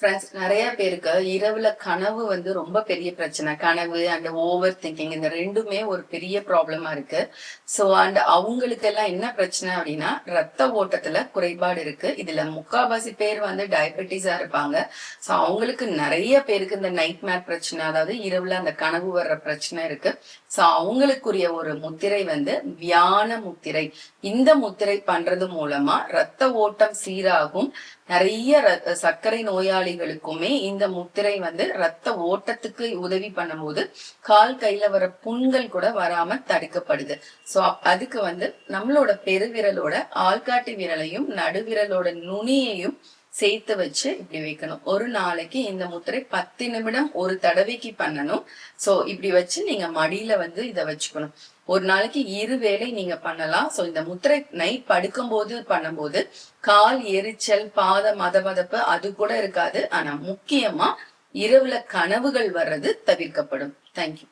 Friends நிறைய பேருக்கு இரவுல கனவு வந்து ரொம்ப பெரிய பிரச்சனை. கனவு அண்ட் ஓவர் திங்கிங் இந்த ரெண்டுமே ஒரு பெரிய ப்ராப்ளமா இருக்கு. ஸோ அண்ட் அவங்களுக்கு எல்லாம் என்ன பிரச்சனை அப்படின்னா ரத்த ஓட்டத்துல குறைபாடு இருக்கு. இதுல முக்காவாசி பேர் வந்து டயபெட்டிஸா இருப்பாங்க. ஸோ அவங்களுக்கு நிறைய பேருக்கு இந்த நைட் மேட் பிரச்சனை அதாவது இரவுல அந்த கனவு வர்ற பிரச்சனை இருக்கு. ஸோ அவங்களுக்குரிய ஒரு முத்திரை வந்து வியான முத்திரை. இந்த முத்திரை பண்றது மூலமா ரத்த ஓட்டம் சீராகும். நிறைய சர்க்கரை சர்க்கரை நோயாளிகளுக்குமே இந்த முத்திரை வந்து ரத்த ஓட்டத்துக்கு உதவி பண்ணும்போது கால் கையில வர புண்கள் கூட வராம தடுக்கப்படுது. சோ அதுக்கு வந்து நம்மளோட பெருவிரலோட ஆள்காட்டி விரலையும் நடுவிரலோட நுனியையும் சேர்த்து வச்சு இப்படி வைக்கணும். ஒரு நாளைக்கு இந்த முத்திரை பத்து நிமிடம் ஒரு தடவைக்கு பண்ணணும். சோ இப்படி வச்சு நீங்க மடியில வந்து இதை வச்சுக்கணும். ஒரு நாளைக்கு இரு வேளை நீங்க பண்ணலாம். சோ இந்த முத்திரை நைட் படுக்கும்போது பண்ணும்போது கால் எரிச்சல் பாத மதமதப்பு அது கூட இருக்காது. ஆனா முக்கியமா இரவுல கனவுகள் வர்றது தவிர்க்கப்படும். தேங்க்யூ